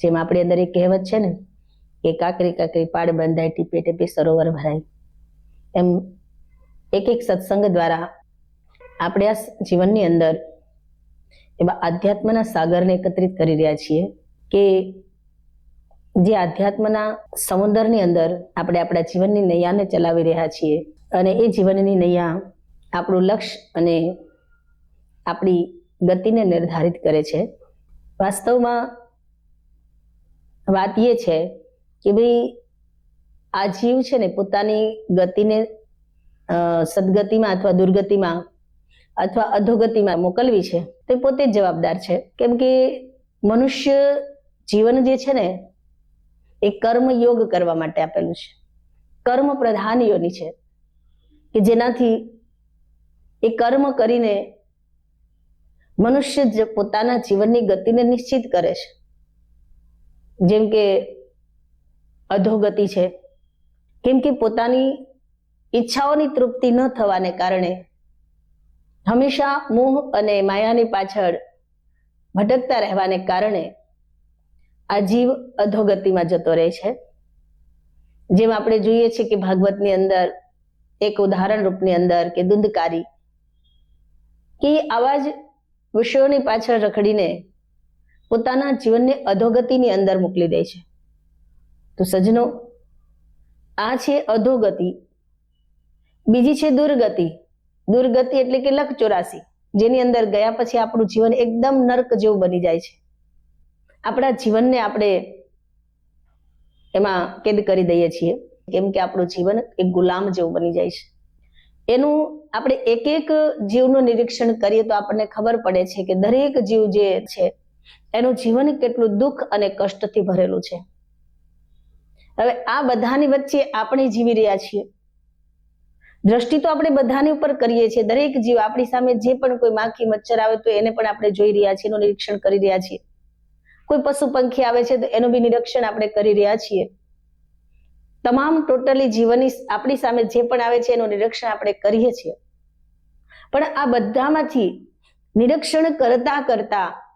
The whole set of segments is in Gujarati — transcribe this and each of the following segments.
જેમ આપણી અંદર એક કહેવત છે ને, કે કાકરી કાકરી પાડ બંધાય, ટીપે ટીપે સરોવર ભરાય. એમ એક એક સત્સંગ દ્વારા આપણે આ જીવનની અંદર એવા આધ્યાત્મના સાગરને એકત્રિત કરી રહ્યા છીએ કે જે આધ્યાત્મના સમુદ્રની અંદર આપણે આપણા જીવનની નૈયાને ચલાવી રહ્યા છીએ અને એ જીવનની નૈયા આપણું લક્ષ્ય અને આપણી ગતિને નિર્ધારિત કરે છે. વાસ્તવમાં વાત એ છે કે ભાઈ આ જીવ છે ને પોતાની ગતિને સદગતિમાં અથવા દુર્ગતિમાં અથવા અધોગતિમાં મોકલવી છે. તે પોતે જ જવાબદાર છે. કેમ કે મનુષ્ય જીવન જે છે ને, એ કર્મ યોગ કરવા માટે આપેલું છે. કર્મ પ્રધાન યોની છે કે જેનાથી એ કર્મ કરીને મનુષ્ય પોતાના જીવનની ગતિને નિશ્ચિત કરે છે. જેમ કે અધોગતિ છે, કેમ કે પોતાની ઈચ્છાઓની તૃપ્તિ ન થવાને કારણે હંમેશા મોહ અને માયાની પાછળ ભટકતા રહેવાને કારણે આ જીવ અધોગતિમાં જતો રહે છે. જેમ આપણે જોઈએ છીએ કે ભાગવતની અંદર, એક ઉદાહરણ રૂપની અંદર કે દુંધકારી, કે આવા જ વિષયોની પાછળ રખડીને પોતાના જીવનને અધોગતિની અંદર મોકલી દે છે. તો સજનો આ છે અધોગતિ. બીજી છે દુર્ગતિ. દુર્ગતિ એટલે કે લક ચોરાસી જેની અંદર ગયા પછી આપણું જીવન એકદમ નર્ક જેવું બની જાય છે. આપણા જીવનને આપણે એમાં કેદ કરી દઈએ છીએ, કેમ કે આપણું જીવન એક ગુલામ જેવું બની જાય છે. એનું આપણે એક એક જીવનું નિરીક્ષણ કરીએ તો આપણને ખબર પડે છે કે દરેક જીવ જે છે એનું જીવન કેટલું દુઃખ અને કષ્ટથી ભરેલું છે. હવે આ બધાની વચ્ચે આપણે જીવી રહ્યા છીએ. દ્રષ્ટિ તો આપણે બધાની ઉપર કરીએ છીએ. દરેક જીવ આપણી સામે જે પણ કોઈ માખી, મચ્છર આવે તો એને પણ આપણે જોઈ રહ્યા છીએ, એનું નિરીક્ષણ કરી રહ્યા છીએ. કોઈ પશુ પંખી આવે છે તો એનું બી નિરીક્ષણ આપણે કરી રહ્યા છીએ. તમામ ટોટલી જીવનની આપણી સામે જે પણ આવે છે એનું નિરીક્ષણ આપણે કરીએ છીએ. પણ આ બધામાંથી નિરીક્ષણ કરતા કરતા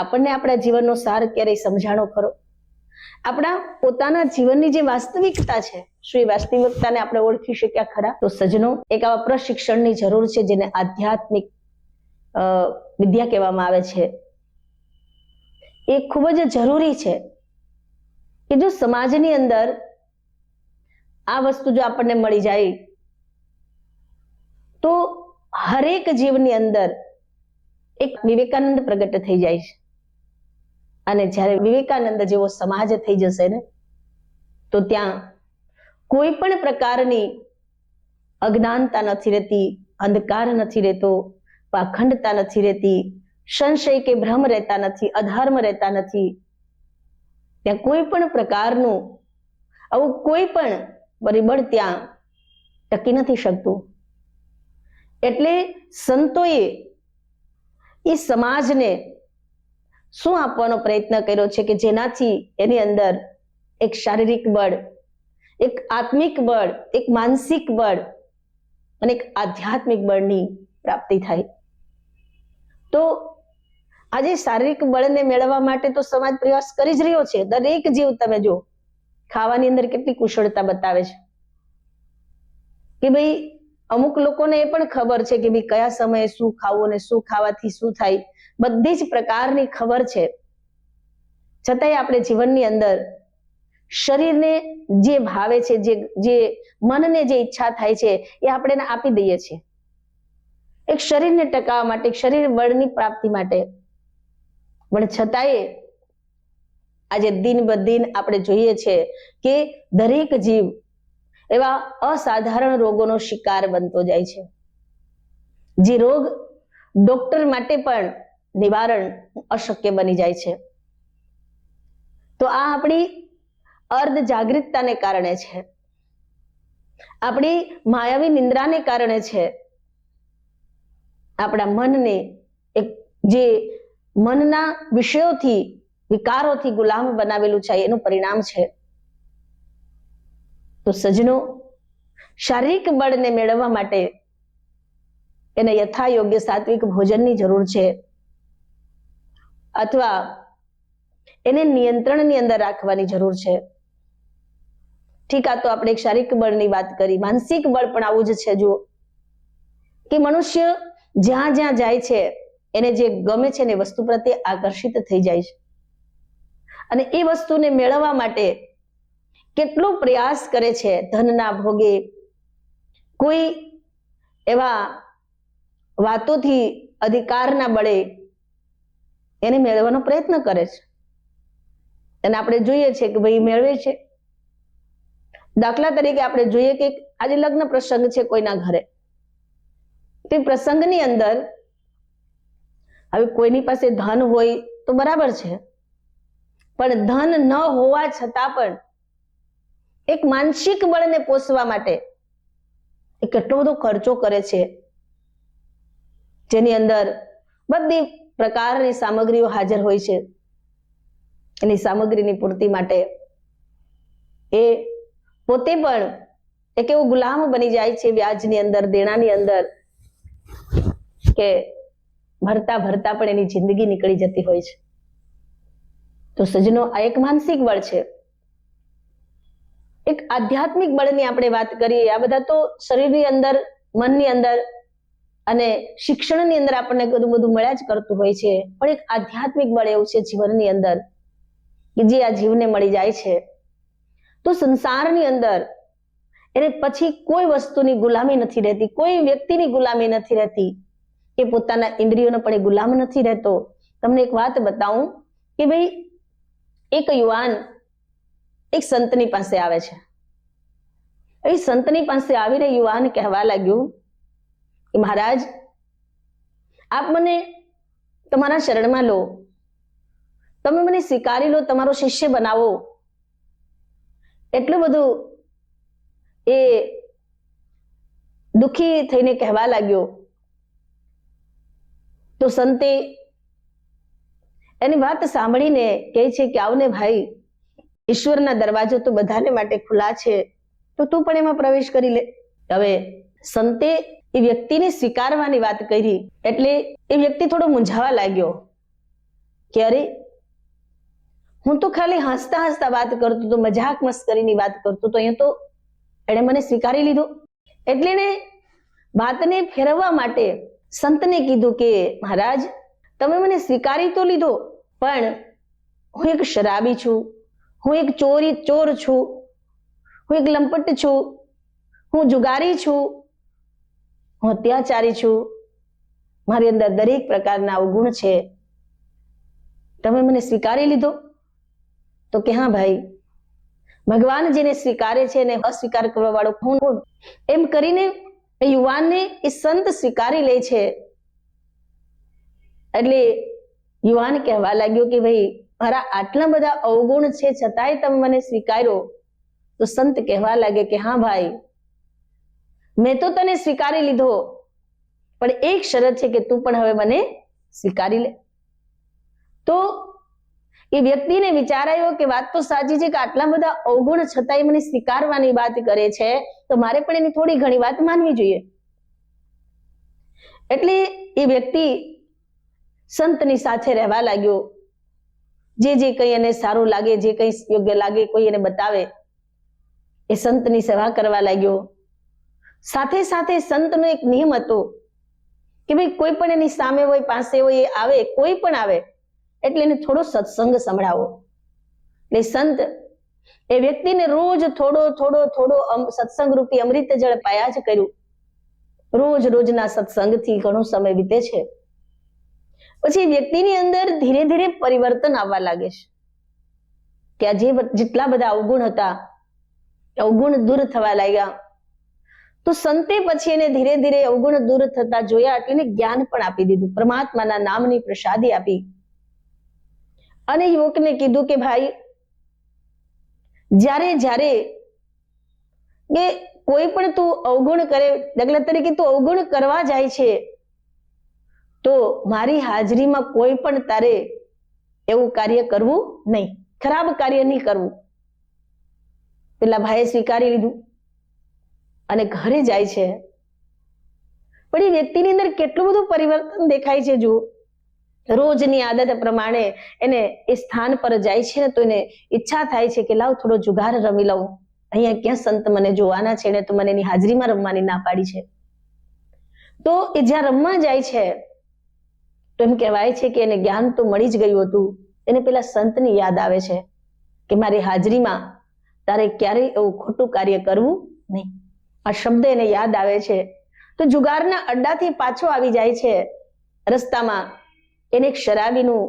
આપણને આપણા જીવનનો સાર ક્યારેય સમજાણો ખરો? આપણા પોતાના જીવનની જે વાસ્તવિકતા છે, શું એ વાસ્તવિકતાને આપણે ઓળખી શક્યા ખરા? તો સજનો એક આવા પ્રશિક્ષણની જરૂર છે જેને આધ્યાત્મિક વિદ્યા કહેવામાં આવે છે. એ ખૂબ જ જરૂરી છે કે જો સમાજની અંદર આ વસ્તુ જો આપણને મળી જાય, તો હરેક જીવની અંદર એક વિવેકાનંદ પ્રગટ થઈ જાય છે. અને જ્યારે વિવેકાનંદ જેવો સમાજ થઈ જશે ને, તો ત્યાં કોઈ પણ પ્રકારની અજ્ઞાનતા નથી રહેતી, અંધકાર નથી રહેતો, પાખંડતા નથી રહેતી, સંશય કે ભ્રમ રહેતા નથી, અધર્મ રહેતા નથી. ત્યાં કોઈ પણ પ્રકારનું, આવું કોઈ પણ પરિબળ ત્યાં ટકી નથી શકતું. એટલે સંતોએ એ સમાજને શું આપવાનો પ્રયત્ન કર્યો છે કે જેનાથી એની અંદર એક શારીરિક બળ, એક આત્મિક બળ, એક માનસિક બળ અને એક આધ્યાત્મિક બળની પ્રાપ્તિ થાય? તો આજે શારીરિક બળને મેળવવા માટે તો સમાજ પ્રયાસ કરી જ રહ્યો છે. દરેક જીવ તમે જો ખાવાની અંદર કેટલી કુશળતા બતાવે છે. કે ભાઈ અમુક લોકોને એ પણ ખબર છે કે ભાઈ કયા સમયે શું ખાવું અને શું ખાવાથી શું થાય. બધી જ પ્રકારની ખબર છે. છતાંય આપણે જીવનની અંદર શરીરને જે ભાવે છે, જે જે મનને જે ઈચ્છા થાય છે, એ આપણે એને આપી દઈએ છીએ. એક શરીરને ટકાવવા માટે શરીર બળની પ્રાપ્તિ માટે. પણ છતાંય આજે દિન બ દિન આપણે જોઈએ છે કે દરેક જીવ એવા અસાધારણ રોગોનો શિકાર બનતો જાય છે. જે રોગ ડોક્ટર માટે પણ નિવારણ અશક્ય બની જાય છે. તો આ આપણી અર્ધ જાગૃતતાને કારણે છે. આપણી માયાવી નિંદ્રાને કારણે છે. આપણા મનને એક જે મનના વિષયોથી વિકારોથી ગુલામ બનાવેલું છે, એનું પરિણામ છે. તો સજનો શારીરિક બળને મેળવવા માટે એને યથા યોગ્ય સાત્વિક ભોજનની જરૂર છે. અથવા એને નિયંત્રણની અંદર રાખવાની જરૂર છે. ઠીક, આ તો આપણે એક શારીરિક બળની વાત કરી. માનસિક બળ પણ આવું જ છે, જુઓ. કે મનુષ્ય જ્યાં જ્યાં જાય છે, એને જે ગમે છે ને વસ્તુ પ્રત્યે આકર્ષિત થઈ જાય છે. અને એ વસ્તુને મેળવવા માટે કેટલો પ્રયાસ કરે છે ધનના ભોગે? કોઈ એવા વાતોથી અધિકારના બળે એને મેળવવાનો પ્રયત્ન કરે છે? અને આપણે જોઈએ છે કે ભાઈ મેળવે છે. દાખલા તરીકે આપણે જોઈએ કે આજે લગ્ન પ્રસંગ છે કોઈના ઘરે. તે પ્રસંગની અંદર હવે કોઈની પાસે ધન હોય તો બરાબર છે. પણ ધન ન હોવા છતાં પણ એક માનસિક બળને પોષવા માટે એ કેટલો બધો ખર્ચો કરે છે. જેની અંદર બધી પ્રકારની સામગ્રીઓ હાજર હોય છે. એની સામગ્રીની પૂર્તિ માટે એ પોતે પણ એક એવો ગુલામ બની જાય છે વ્યાજની અંદર, દેણાની અંદર કે ભરતા ભરતા પણ એની જિંદગી નીકળી જતી હોય છે. તો સજનો આ એક માનસિક બળ છે. એક આધ્યાત્મિક બળની આપણે વાત કરીએ, આ બધા તો શરીરની અંદર, મનની અંદર અને શિક્ષણની અંદર આપણને બધું બધું મળ્યા જ કરતું હોય છે. પણ એક આધ્યાત્મિક બળ એવું છે જીવનની અંદર કે જે આ જીવને મળી જાય છે. તો સંસારની અંદર એને પછી કોઈ વસ્તુની ગુલામી નથી રહેતી, કોઈ વ્યક્તિની ગુલામી નથી રહેતી એ પોતાના ઇન્દ્રિયોનો પણ એ ગુલામ નથી રહેતો. તમને એક વાત બતાવું કે ભાઈ એક યુવાન એક સંતની પાસે આવે છે. એ સંતની પાસે આવીને યુવાન કહેવા લાગ્યું કે મહારાજ, આપ મને તમારા શરણમાં લો. તમે મને સ્વીકારી લો, તમારો શિષ્ય બનાવો. એટલું બધું એ દુખી થઈને કહેવા લાગ્યો. તો સંતે એની વાત સાંભળીને કહે છે કે આવને ભાઈ ઈશ્વરના દરવાજો તો બધાને માટે ખુલ્લા છે, તો તું પણ એમાં પ્રવેશ કરી લે. હવે સંતે એ વ્યક્તિને સ્વીકારવાની વાત કરી એટલે એ વ્યક્તિ થોડો મૂંઝાવા લાગ્યો. કે અરે હું તો ખાલી હસતા હસતા વાત કરતો તો મજાક મસ્કરીની વાત કરતો તો અહીંયા તો એણે મને સ્વીકારી લીધો. એટલે એને વાતને ફેરવવા માટે સંતને કીધું કે, મહારાજ, તમે મને સ્વીકારી તો લીધો, પણ હું એક શરાબી છું. હું એક ચોરી ચોર છું. હું એક લંપટ છું. હું જુગારી છું. હું અત્યાચારી છું. મારી અંદર દરેક પ્રકારના અવગુણ છે. તમે મને સ્વીકારી લીધો? તો કે હા ભાઈ. ભગવાન જેને સ્વીકારે છે એને અસ્વીકાર કરવા વાળો કોણ કોણ? એમ કરીને એ યુવાનને એ સંત સ્વીકારી લે છે. એટલે યુવાન કહેવા લાગ્યો કે ભાઈ મારા આટલા બધા અવગુણ છે, છતાંય તમે મને સ્વીકાર્યો તો સંત કહેવા લાગે કે, હા ભાઈ, મેં તો તને સ્વીકારી લીધો. પણ એક શરત છે કે તું પણ હવે મને સ્વીકારી લે. તો એ વ્યક્તિને વિચારાયો કે વાત તો સાચી છે કે આટલા બધા અવગુણ છતાંય મને સ્વીકારવાની વાત કરે છે, તો મારે પણ એની થોડી ઘણી વાત માનવી જોઈએ. એટલે એ વ્યક્તિ સંતની સાથે રહેવા લાગ્યો. જે જે કંઈ એને સારું લાગે, જે કંઈ યોગ્ય લાગે, કોઈ એને બતાવે, એ સંતની સેવા કરવા લાગ્યો. સાથે સાથે સંતનો એક નિયમ હતો કે ભાઈ કોઈ પણ એની સામે હોય, પાસે હોય, એ આવે, કોઈ પણ આવે, એટલે એને થોડો સત્સંગ સંભળાવો. એટલે સંત એ વ્યક્તિને રોજ થોડો થોડો થોડો સત્સંગ રૂપી અમૃત જળ પાયા જ કર્યું. રોજ, રોજના સત્સંગથી ઘણો સમય વીતે છે. પછી વ્યક્તિની અંદર ધીરે ધીરે પરિવર્તન આવવા લાગે છે. ત્યાં જે જેટલા બધા અવગુણ હતા અવગુણ દૂર થવા લાગ્યા. તો સંતે પછી એને ધીરે ધીરે અવગુણ દૂર થતા જોયા એટલે એને જ્ઞાન પણ આપી દીધું. પરમાત્માના નામની પ્રસાદી આપી. અને યુવકને કીધું કે ભાઈ, જ્યારે જ્યારે કે કોઈ પણ તું અવગુણ કરે, દાખલા તરીકે તું અવગુણ કરવા જાય છે તો મારી હાજરીમાં કોઈ પણ તારે એવું કાર્ય કરવું નહીં. ખરાબ કાર્ય નહીં કરવું. પેલા ભાઈએ સ્વીકારી લીધું અને ઘરે જાય છે. પણ એ વ્યક્તિની અંદર કેટલું બધું પરિવર્તન દેખાય છે જુઓ. રોજની આદત પ્રમાણે એને એ સ્થાન પર જાય છે ને તો એને ઈચ્છા થાય છે કે લાવ થોડો જુગાર રમી લઉં. અહીંયા ક્યાં સંત મને જોવાના છે ને તો મને એની હાજરીમાં રમવાની ના પાડી છે. તો એ જ્યાં રમવા જાય છે તો એમ કહેવાય છે કે એને જ્ઞાન તો મળી જ ગયું હતું. એને પેલા સંતની યાદ આવે છે કે મારી હાજરીમાં તારે ક્યારેય એવું ખોટું કાર્ય કરવું નહીં. આ શબ્દ એને યાદ આવે છે. તો જુગારના અડ્ડાથી પાછો આવી જાય છે. રસ્તામાં એને એક શરાબીનું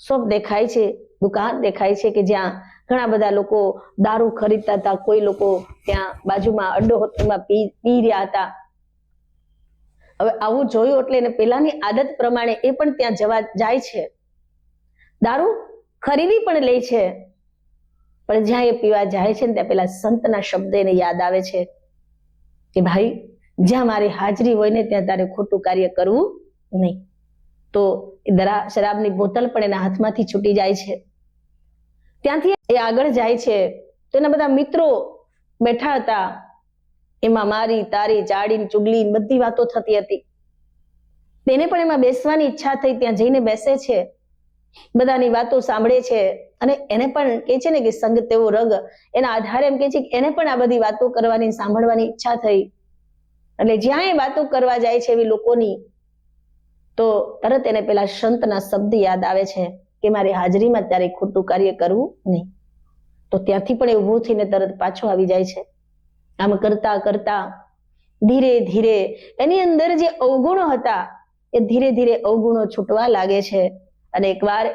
શોપ દેખાય છે, દુકાન દેખાય છે કે જ્યાં ઘણા બધા લોકો દારૂ ખરીદતા હતા. કોઈ લોકો ત્યાં બાજુમાં અડ્ડો હતો પી પી રહ્યા હતા. હવે આવું જોયું એટલે એને પેલાની આદત પ્રમાણે એ પણ ત્યાં જવા જાય છે. દારૂ ખરીદી પણ લે છે. પણ જ્યાં એ પીવા જાય છે ને ત્યાં પેલા સંતના શબ્દ એને યાદ આવે છે કે ભાઈ, જ્યાં મારી હાજરી હોય ને ત્યાં તારે ખોટું કાર્ય કરવું નહીં. તો એ દરા શરાબની બોતલ પણ એના હાથમાંથી છૂટી જાય છે. ત્યાંથી એ આગળ જાય છે. તો એના બધા મિત્રો બેઠા હતા. એમાં મારી, તારી ચાડી ચુગલી બધી વાતો થતી હતી. તેને પણ એમાં બેસવાની ઈચ્છા થઈ, ત્યાં જઈને બેસે છે. બધાની વાતો સાંભળે છે. અને એને પણ કે છે ને કે સંગ તેવો રંગ, એના આધારે એમ કે છે કે એને પણ આ બધી વાતો કરવાની સાંભળવાની ઈચ્છા થઈ. એટલે જ્યાં એ વાતો કરવા જાય છે એવી લોકોની, તો તરત એને પેલા સંતના શબ્દ યાદ આવે છે કે મારી હાજરીમાં ત્યારે ખોટું કાર્ય કરવું નહીં. તો ત્યાંથી પણ એ ઉભું થઈને તરત પાછો આવી જાય છે. આમ કરતા કરતા ધીરે ધીરે એની અંદર જે અવગુણો હતા, એ ધીરે ધીરે અવગુણો છૂટવા લાગે છે. અને એકવાર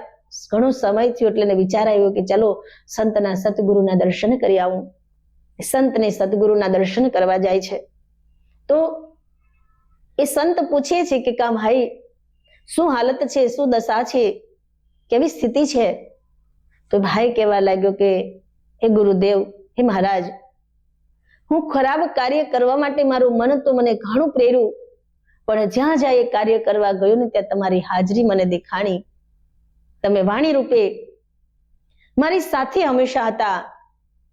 ઘણો સમય થયો એટલે વિચાર આવ્યો કે ચલો સંતના સતગુરુના દર્શન કરી આવું. સંતને સદગુરુના દર્શન કરવા જાય છે. તો એ સંત પૂછે છે કે કા ભાઈ શું હાલત છે, શું દશા છે, કેવી સ્થિતિ છે? તો ભાઈ કહેવા લાગ્યો કે, હે ગુરુદેવ, હે મહારાજ હું ખરાબ કાર્ય કરવા માટે મારું મન તો મને ઘણું પ્રેર્યું, પણ જ્યાં જ્યાં એ કાર્ય કરવા ગયું ને ત્યાં તમારી હાજરી મને દેખાણી. તમે વાણી રૂપે મારી સાથે હંમેશા હતા.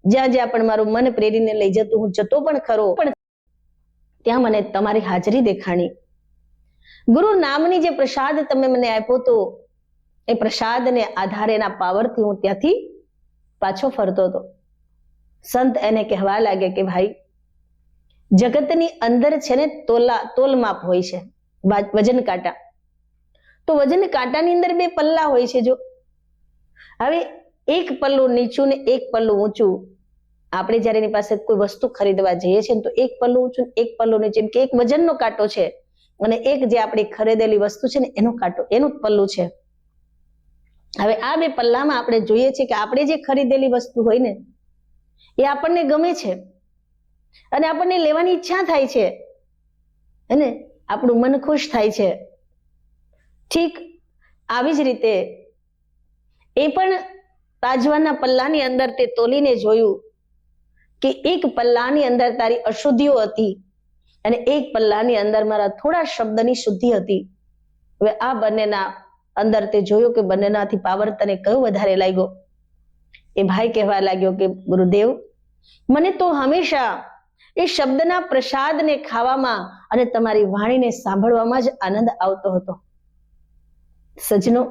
જ્યાં જ્યાં પણ મારું મન પ્રેરીને લઈ જતું, હું જતો પણ ખરો, પણ ત્યાં મને તમારી હાજરી દેખાણી. ગુરુ નામની જે પ્રસાદ તમે મને આપ્યો તો, એ પ્રસાદને આધારે એના પાવરથી હું ત્યાંથી પાછો ફરતો હતો. સંત એને કહેવા લાગે કે ભાઈ, જગતની અંદર છે ને તોલા, તોલમાપ હોય છે વજન કાંટા. તો વજન કાંટાની અંદર બે પલ્લા હોય છે જો. હવે એક પલ્લું નીચું ને એક પલ્લું ઊંચું. આપણે જ્યારે એની પાસે કોઈ વસ્તુ ખરીદવા જઈએ છીએ ને તો એક પલ્લું ઊંચું એક પલ્લું નીચું કે એક વજનનો કાંટો છે. અને એક જે આપણી ખરીદેલી વસ્તુ છે ને એનો કાંટો, એનું પલ્લું છે. હવે આ બે પલ્લામાં આપણે જોઈએ છીએ કે આપણે જે ખરીદેલી વસ્તુ હોય ને એ આપણને ગમે છે. અને આપણને લેવાની ઈચ્છા થાય છે. અને આપણું મન ખુશ થાય છે. ઠીક આવી જ રીતે એ પણ તાજવાના પલ્લાની અંદર તે તોલીને જોયું કે એક પલ્લાની અંદર તારી અશુદ્ધિઓ હતી અને એક પલ્લાની અંદર મારા થોડા શબ્દની શુદ્ધિ હતી. હવે આ બંનેના અંદર તે જોયું કે બંનેનાથી પાવર તને કયો વધારે લાગ્યો? એ ભાઈ કહેવા લાગ્યો કે, ગુરુદેવ, મને તો હંમેશા એ શબ્દના પ્રસાદને ખાવામાં અને તમારી વાણીને સાંભળવામાં જ આનંદ આવતો હતો. સજનો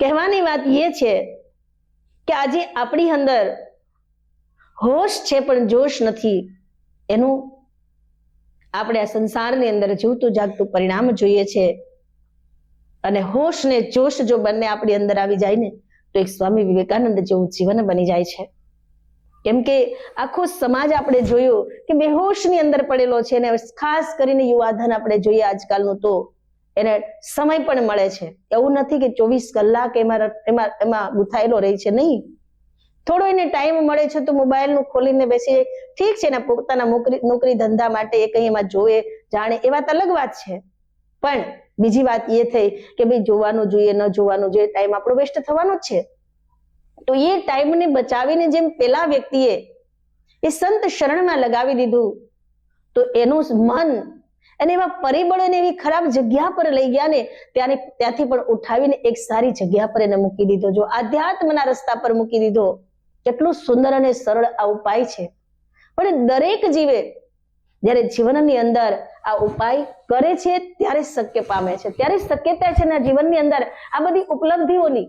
કહેવાની વાત એ છે કે આજે આપણી અંદર હોશ છે પણ જોશ નથી. એનું આપણે આ સંસારની અંદર જીવતું જાગતું પરિણામ જોઈએ છે. અને હોશ ને જોશ જો બંને આપણી અંદર આવી જાય ને તો એક સ્વામી વિવેકાનંદ જેવું જીવન બની જાય છે. કેમ કે આખો સમાજ આપણે જોયું કે બેહોશની અંદર પડેલો છે અને ખાસ કરીને યુવાધન આપણે જોઈએ આજકાલનું તો એને સમય પણ મળે છે. એવું નથી કે ચોવીસ કલાક એમાં એમાં એમાં ગુથાયેલો રહે છે નહીં. થોડો એને ટાઈમ મળે છે તો મોબાઈલનું ખોલીને બેસી ઠીક છે, એના પોતાના નોકરી નોકરી ધંધા માટે એ કંઈ એમાં જોવે, જાણે, એ વાત અલગ વાત છે. પણ બીજી વાત એ થઈ કે ભાઈ જોવાનું જોઈએ, ન જોવાનું જોઈએ ટાઈમ આપણો વેસ્ટ થવાનો છે. તો એ ટાઈમને બચાવીને જેમ પેલા વ્યક્તિએ એ સંત શરણમાં લગાવી દીધું, તો એનું મન અને એવા પરિબળોને એવી ખરાબ જગ્યા પર લઈ ગયા ને ત્યારે ત્યાંથી પણ ઉઠાવીને એક સારી જગ્યા પર એને મૂકી દીધો. જો આધ્યાત્મના રસ્તા પર મૂકી દીધો, કેટલું સુંદર અને સરળ આ ઉપાય છે. પણ દરેક જીવે જ્યારે જીવનની અંદર આ ઉપાય કરે છે, ત્યારે શક્ય પામે છે. ત્યારે શક્યતા છે ને જીવનની અંદર આ બધી ઉપલબ્ધિઓની.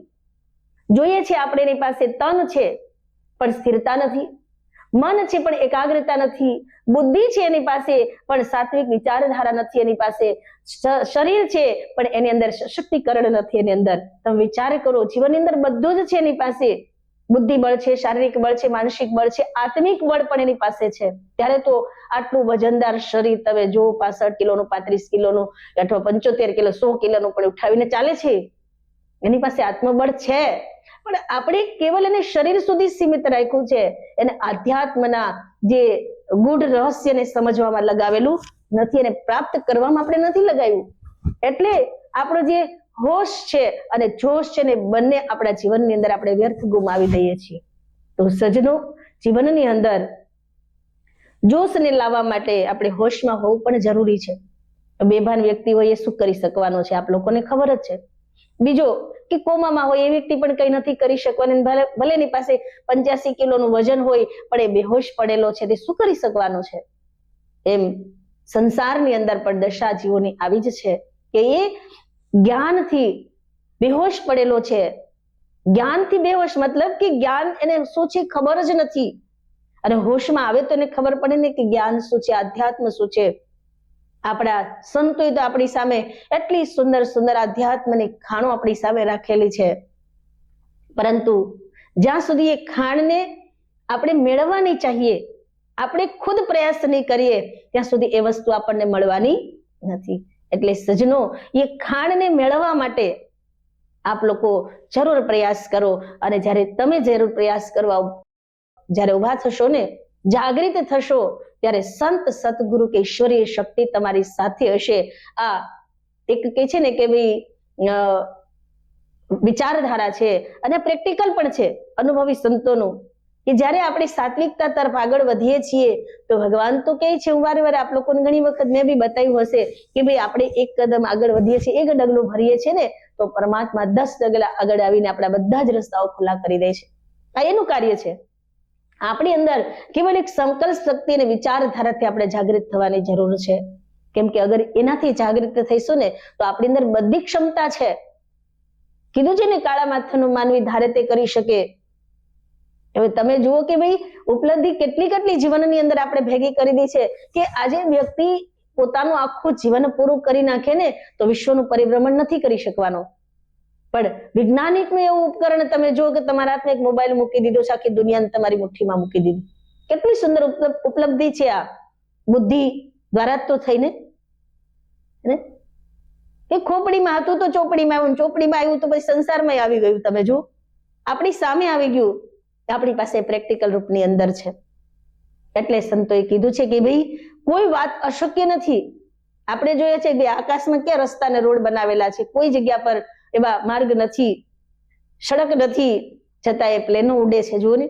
જોઈએ છે આપણે એની પાસે તન છે, પણ સ્થિરતા નથી. મન છે, પણ એકાગ્રતા નથી. બુદ્ધિ છે એની પાસે, પણ સાત્વિક વિચારધારા નથી એની પાસે. શરીર છે, પણ એની અંદર સશક્તિકરણ નથી એની અંદર. તમે વિચાર કરો, જીવનની અંદર બધું જ છે એની પાસે. બુદ્ધિ બળ છે, શારીરિક બળ છે, માનસિક બળ છે, આત્મિક બળ પણ એની પાસે છે. ત્યારે તો આટલું વજનદાર શરીર તમે જો પાસઠ કિલોનું, પાંત્રીસ કિલોનું અથવા પંચોતેર કિલો, સો કિલોનું પણ ઉઠાવીને ચાલે છે. એની પાસે આત્મબળ છે. પણ આપણે કેવલ એને શરીર સુધી સીમિત રાખ્યું છે. એને આધ્યાત્મના જે ગુઢ રહસ્યને સમજવામાં લગાવેલું નથી એને પ્રાપ્ત કરવામાં આપણે નથી લગાવ્યું. એટલે આપણો જે હોશ છે અને જોશ છે ને બંને આપણા જીવનની અંદર આપણે વ્યર્થ ગુમાવી દઈએ છીએ. તો સજનો જીવનની અંદર જોશને લાવવા માટે આપણે હોશમાં હોવું પણ જરૂરી છે. બેભાન વ્યક્તિ હોય એ શું કરી શકવાનો છે? આપ લોકોને ખબર જ છે. બીજો, કે કોમામાં હોય એ વ્યક્તિ પણ કઈ નથી કરી શકવાની. ભલે એની પાસે પંચ્યાસી કિલોનું વજન હોય, પણ એ બેહોશ પડેલો છે. તે શું કરી શકવાનો છે? એમ સંસારની અંદર પણ દશા જીવોની આવી જ છે કે એ જ્ઞાનથી બેહોશ પડેલો છે. જ્ઞાનથી બેહોશ મતલબ કે જ્ઞાન એને શું છે ખબર જ નથી. અને હોશમાં આવે તો એને ખબર પડે ને કે જ્ઞાન શું છે, આધ્યાત્મ શું છે. આપણા સંતોએ તો આપણી સામે એટલી સુંદર સુંદર આધ્યાત્મની ખાણો આપણી સામે રાખેલી છે. પરંતુ જ્યાં સુધી એ ખાણને આપણે મેળવવાની ચાહીએ, આપણે ખુદ પ્રયાસ નહીં કરીએ, ત્યાં સુધી એ વસ્તુ આપણને મળવાની નથી. એટલે સજનો એ ખાણને મેળવવા માટે આપ લોકો જરૂર પ્રયાસ કરો અને જ્યારે તમે જરૂર પ્રયાસ કરવા જ્યારે ઊભા થશો ને, જાગૃત થશો, ત્યારે સંત સતગુરુ કે ઈશ્વરીય શક્તિ તમારી સાથે હશે. આ એક કે છે ને કે ભાઈ વિચારધારા છે અને પ્રેક્ટિકલ પણ છે અનુભવી સંતોનું. કે જ્યારે આપણે સાત્વિકતા તરફ આગળ વધીએ છીએ, તો ભગવાન તો કહે છે વારે વારે આપ લોકોને ઘણી વખત મેં બી બતાવ્યું હશે કે ભાઈ આપણે એક કદમ આગળ વધીએ છીએ, એક ડગલું ભરીએ છીએ ને, તો પરમાત્મા દસ ડગલા આગળ આવીને આપણા બધા જ રસ્તાઓ ખુલ્લા કરી દે છે. આ એનું કાર્ય છે. આપણી અંદર કેવલ એક સંકલ્પ શક્તિ અને વિચારધારાથી આપણે જાગૃત થવાની જરૂર છે. કેમ કે અગર એનાથી જાગૃત થઈશું ને, તો આપણી અંદર બધી ક્ષમતા છે. કીધું છે ને, કાળા માથાનું માનવી ધારે તે કરી શકે. હવે તમે જુઓ કે ભાઈ, ઉપલબ્ધિ કેટલી કેટલી જીવનની અંદર આપણે ભેગી કરી દી છે કે આજે વ્યક્તિ પોતાનું આખું જીવન પૂરું કરી નાખે ને, તો વિશ્વનું પરિભ્રમણ નથી કરી શકવાનો. પણ વૈજ્ઞાનિકનું એવું ઉપકરણ તમે જુઓ કે તમારા હાથમાં એક મોબાઈલ મૂકી દીધો છે, આખી દુનિયાને તમારી મુઠ્ઠીમાં મૂકી દીધી. કેટલી સુંદર ઉપલબ- ઉપલબ્ધિ છે આ. બુદ્ધિ દ્વારા તો થઈને. એ ખોપડીમાં હતું તો ચોપડીમાં આવ્યું ચોપડીમાં આવ્યું તો પછી સંસારમાં આવી ગયું, તમે જુઓ. આપણી સામે આવી ગયું. આપણી પાસે પ્રેક્ટિકલ રૂપની અંદર છે. એટલે સંતોએ કીધું છે કે ભાઈ, કોઈ વાત અશક્ય નથી. આપણે જોઈએ છે કે આકાશમાં ક્યાં રસ્તા ને રોડ બનાવેલા છે. કોઈ જગ્યા પર એવા માર્ગ નથી, સડક નથી છતાં એ પ્લેનો ઉડે છે. જુઓ ને.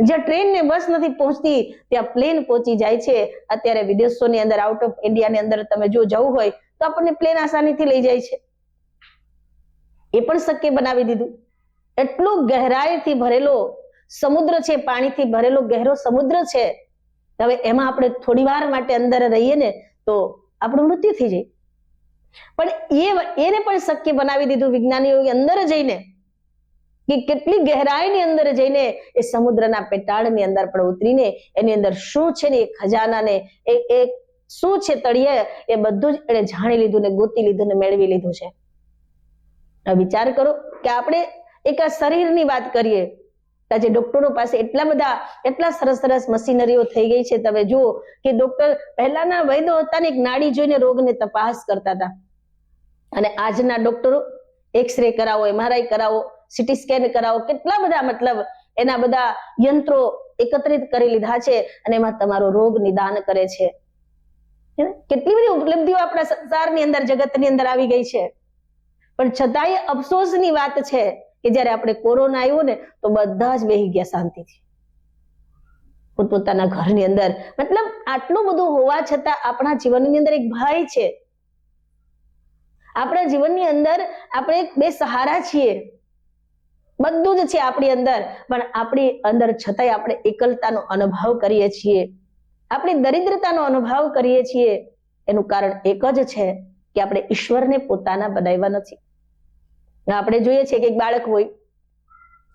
જ્યાં ટ્રેન ને બસ નથી પહોંચતી, ત્યાં પ્લેન પહોંચી જાય છે. અત્યારે વિદેશોની અંદર આઉટ ઓફ ઇન્ડિયાની અંદર તમે જો જવું હોય, તો આપણને પ્લેન આસાનીથી લઈ જાય છે. એ પણ શક્ય બનાવી દીધું. એટલો ગહેરાઈથી ભરેલો સમુદ્ર છે, પાણીથી ભરેલો ગહેરો સમુદ્ર છે હવે એમાં આપણે થોડી વાર માટે અંદર રહીએ ને, તો આપણું મૃત્યુ થઈ જાય. પણ એ એને પણ શક્ય બનાવી દીધું વિજ્ઞાનીઓ અંદર જઈને, કે કેટલી ગહેરાઈની અંદર જઈને એ સમુદ્રના પેટાળની અંદર પણ ઉતરીને એની અંદર શું છે ને, એ ખજાનાને, એ એ શું છે તળિયે, એ બધું જ એને જાણી લીધું ને, ગોતી લીધું ને, મેળવી લીધું છે. વિચાર કરો કે આપણે એક આ શરીરની વાત કરીએ આજે ડોક્ટરો પાસે એટલા બધા, એટલા સરસ સરસ મશીનરીઓ થઈ ગઈ છે. તમે જુઓ કે ડોક્ટર પહેલાના વૈદો હતા ને એક નાડી જોઈને રોગને તપાસ કરતા હતા. અને આજના ડોક્ટરો એક્સરે કરાવો એમઆરઆઈ કરાવો સિટી સ્કેન કરાવો, કેટલા બધા મતલબ એના બધા યંત્રો એકત્રિત કરી લીધા છે અને એમાં તમારો રોગ નિદાન કરે છે. કેટલી બધી ઉપલબ્ધિઓ આપણા સંસારની અંદર, જગતની અંદર આવી ગઈ છે. પણ છતાંય અફસોસની વાત છે કે જ્યારે આપણે કોરોના આવ્યો ને, તો બધા જ બેહી ગયા શાંતિથી. પોતપોતાના ઘરની અંદર. મતલબ આટલું બધું હોવા છતાં આપણા જીવનની અંદર એક ભય છે. આપણા જીવનની અંદર આપણે બે સહારા છીએ. બધું જ છે આપણી અંદર. પણ આપણી અંદર છતાંય આપણે એકલતાનો અનુભવ કરીએ છીએ. આપણે દરિદ્રતાનો અનુભવ કરીએ છીએ. એનું કારણ એક જ છે કે આપણે ઈશ્વરને પોતાના બનાવ્યા નથી. આપણે જોઈએ છીએ કે એક બાળક હોય,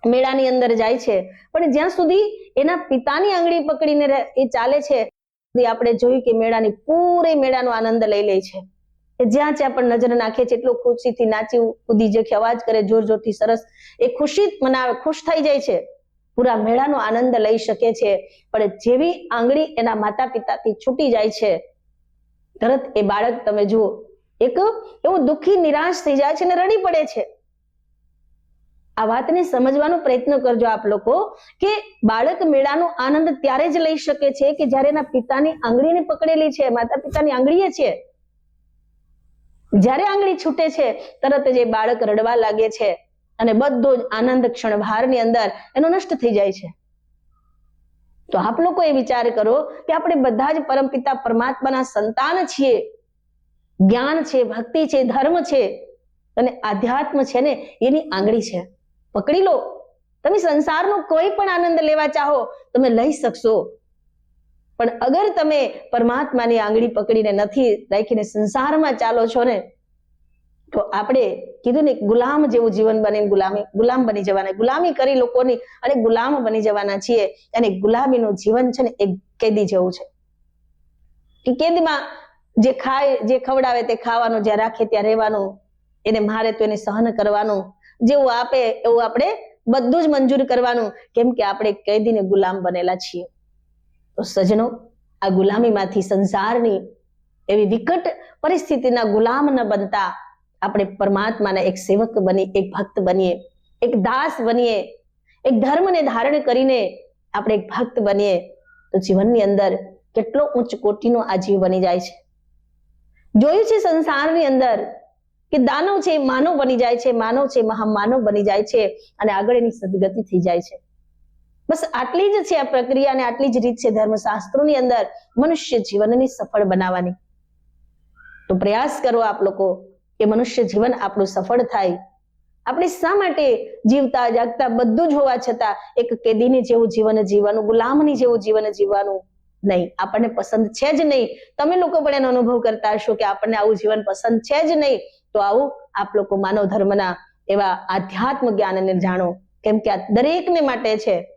મેળાની અંદર જાય છે, પણ જ્યાં સુધી એના પિતાની આંગળી પકડીને એ ચાલે છે આપણે જોયું કે મેળાની પૂરે મેળાનો આનંદ લઈ લે છે. કે જ્યાં જ્યાં પણ નજર નાખે છે, એટલો ખુશીથી નાચી કૂદી જખી, અવાજ કરે, જોર જોરથી સરસ, એ ખુશી મનાવે, ખુશ થઈ જાય છે. પૂરા મેળાનો આનંદ લઈ શકે છે, પણ જેવી આંગળી એના માતા પિતાથી છૂટી જાય છે, તરત એ બાળક, તમે જુઓ, એક એવું દુઃખી નિરાશ થઈ જાય છે અને રડી પડે છે. આ વાતને સમજવાનો પ્રયત્ન કરજો આપ લોકો કે બાળક મેળાનો આનંદ ત્યારે જ લઈ શકે છે કે જ્યારે એના પિતાની આંગળીને પકડેલી છે માતા પિતાની આંગળીએ છે? જ્યારે આંગળી છૂટે છે, તરત જ એ બાળક રડવા લાગે છે અને બધો જ આનંદ ક્ષણભારની અંદર એનો નષ્ટ થઈ જાય છે. તો આપ લોકો એ વિચાર કરો કે આપણે બધા જ પરમપિતા પરમાત્માના સંતાન છીએ, જ્ઞાન છે, ભક્તિ છે, ધર્મ છે અને આધ્યાત્મ છે ને, એની આંગળી છે. પકડી લો. તમે સંસારનો કોઈ પણ આનંદ લેવા ચાહો, તમે લઈ શકશો. પણ અગર તમે પરમાત્માની આંગળી પકડીને નથી રાખીને સંસારમાં ચાલો છો ને, તો આપણે કીધું ને, ગુલામ જેવું જીવન બની, ગુલામી, ગુલામ બની જવાના. ગુલામી કરી લોકોની અને ગુલામ બની જવાના છીએ. અને ગુલામીનું જીવન છે ને એ કેદી જેવું છે. કે કેદીમાં જે ખાય, જે ખવડાવે તે ખાવાનું જ્યાં રાખે ત્યાં રહેવાનું. એને મારે તો એને સહન કરવાનું. જેવું આપે એવું આપણે બધું જ મંજૂર કરવાનું. કેમ કે આપણે કેદીને ગુલામ બનેલા છીએ. તો સજનો આ ગુલામીમાંથી સંસારની એવી વિકટ પરિસ્થિતિના ગુલામ ન બનતા આપણે પરમાત્માના એક સેવક બની, એક ભક્ત બનીએ, એક દાસ બનીએ, એક ધર્મને ધારણ કરીને આપણે એક ભક્ત બનીએ, તો જીવનની અંદર કેટલો ઉચ્ચ કોટીનો આ જીવ બની જાય છે. જોયું છે સંસારની અંદર કે દાનવ છે માનવ બની જાય છે, માનવ છે મહામાનવ બની જાય છે અને આગળ એની સદગતિ થઈ જાય છે. બસ આટલી જ છે આ પ્રક્રિયા અને આટલી જ રીત છે ધર્મશાસ્ત્રોની અંદર મનુષ્ય જીવનને સફળ બનાવવાની. તો પ્રયાસ કરો આપ લોકો કે મનુષ્ય જીવન આપણું સફળ થાય. આપણે શા માટે જીવતા, જાગતા બધું જ હોવા છતાં એક કેદીની જેવું જીવન જીવવાનું, ગુલામની જેવું જીવન જીવવાનું નહીં. આપણને પસંદ છે જ નહીં. તમે લોકો પણ એનો અનુભવ કરતા હશો કે આપણને આવું જીવન પસંદ છે જ નહીં. તો આવો આપ લોકો માનવ ધર્મના એવા આધ્યાત્મ જ્ઞાનને જાણો. કેમ કે આ દરેકને માટે છે.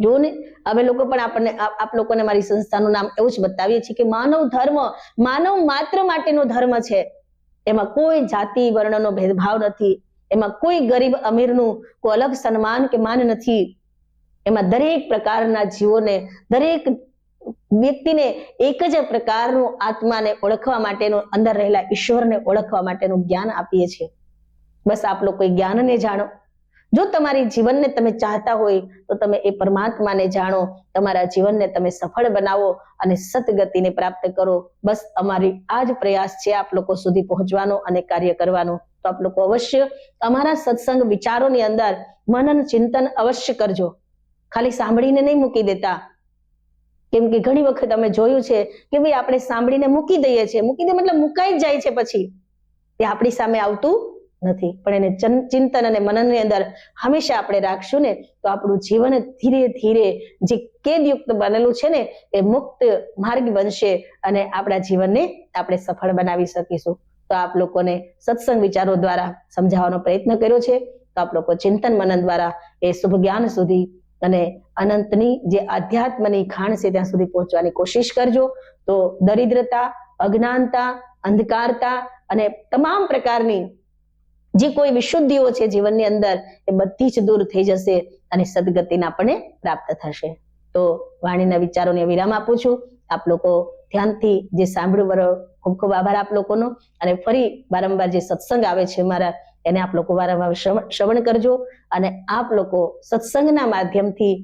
જો ને અમે લોકો પણ આપણને આપ લોકોને મારી સંસ્થાનું નામ એવું જ બતાવીએ છીએ કે માનવ ધર્મ, માનવ માત્ર માટેનો ધર્મ છે. એમાં કોઈ જાતિ વર્ણનો ભેદભાવ નથી. એમાં કોઈ ગરીબ અમીરનું કોઈ અલગ સન્માન કે માન નથી. એમાં દરેક પ્રકારના જીવોને દરેક વ્યક્તિને એક જ પ્રકારનું આત્માને ઓળખવા માટેનું અંદર રહેલા ઈશ્વરને ઓળખવા માટેનું જ્ઞાન આપીએ છીએ. બસ આપ લોકો જ્ઞાનને જાણો. જો તમારી જીવનને તમે ચાહતા હોય તો તમે એ પરમાત્માને જાણો, તમારા જીવનને તમે સફળ બનાવો અને સતગતિને પ્રાપ્ત કરો. બસ અમારી આ જ પ્રયાસ છે આપ લોકો સુધી પહોંચવાનો અને કાર્ય કરવાનો. તો આપ લોકો અવશ્ય અમારા સત્સંગ વિચારોની અંદર મનન ચિંતન અવશ્ય કરજો. ખાલી સાંભળીને નહીં મૂકી દેતા. કેમ કે ઘણી વખત અમે જોયું છે કે ભાઈ આપણે સાંભળીને મૂકી દઈએ છીએ. મૂકી દે મતલબ મુકાઈ જ જાય છે પછી. તે આપણી સામે આવતું નથી. પણ એને ચિંતન અને મનનની અંદર હંમેશા આપણે રાખશું ને, તો આપણું જીવન ધીરે ધીરે જે કેદયુક્ત બનેલું છે ને, એ મુક્ત માર્ગ બનશે અને આપણા જીવનને આપણે સફળ બનાવી શકીશું. તો આપ લોકોને સત્સંગ વિચારો દ્વારા સમજાવવાનો પ્રયત્ન કર્યો છે. તો આપ લોકો ચિંતન મનન દ્વારા એ શુભ જ્ઞાન સુધી અને અનંતની જે આધ્યાત્મની ખાણ છે ત્યાં સુધી પહોંચવાની કોશિશ કરજો. તો દરિદ્રતા, અજ્ઞાનતા, અંધકારતા અને તમામ પ્રકારની જે કોઈ વિશુદ્ધિઓ છે જીવનની અંદર, એ બધી જ દૂર થઈ જશે અને સદગતિના પણ પ્રાપ્ત થશે. તો વાણીના વિચારોને વિરામ આપું છું. આપ લોકો ધ્યાનથી જે સાંભળ્યું, બરો ખૂબ ખૂબ આભાર આપ લોકોનો. અને ફરી વારંવાર જે સત્સંગ આવે છે, મારા એને આપ લોકો વારંવાર શ્રવણ કરજો અને આપ લોકો સત્સંગના માધ્યમથી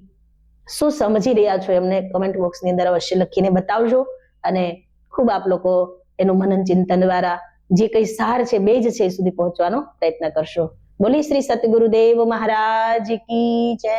શું સમજી રહ્યા છો એમને કમેન્ટ બોક્સની અંદર અવશ્ય લખીને બતાવજો અને ખૂબ આપ લોકો એનું મનન ચિંતન દ્વારા જે કઈ સાર છે બેજ છે એ સુધી પહોંચવાનો પ્રયત્ન કરશો. બોલી શ્રી સતગુરુદેવ મહારાજ કી જય.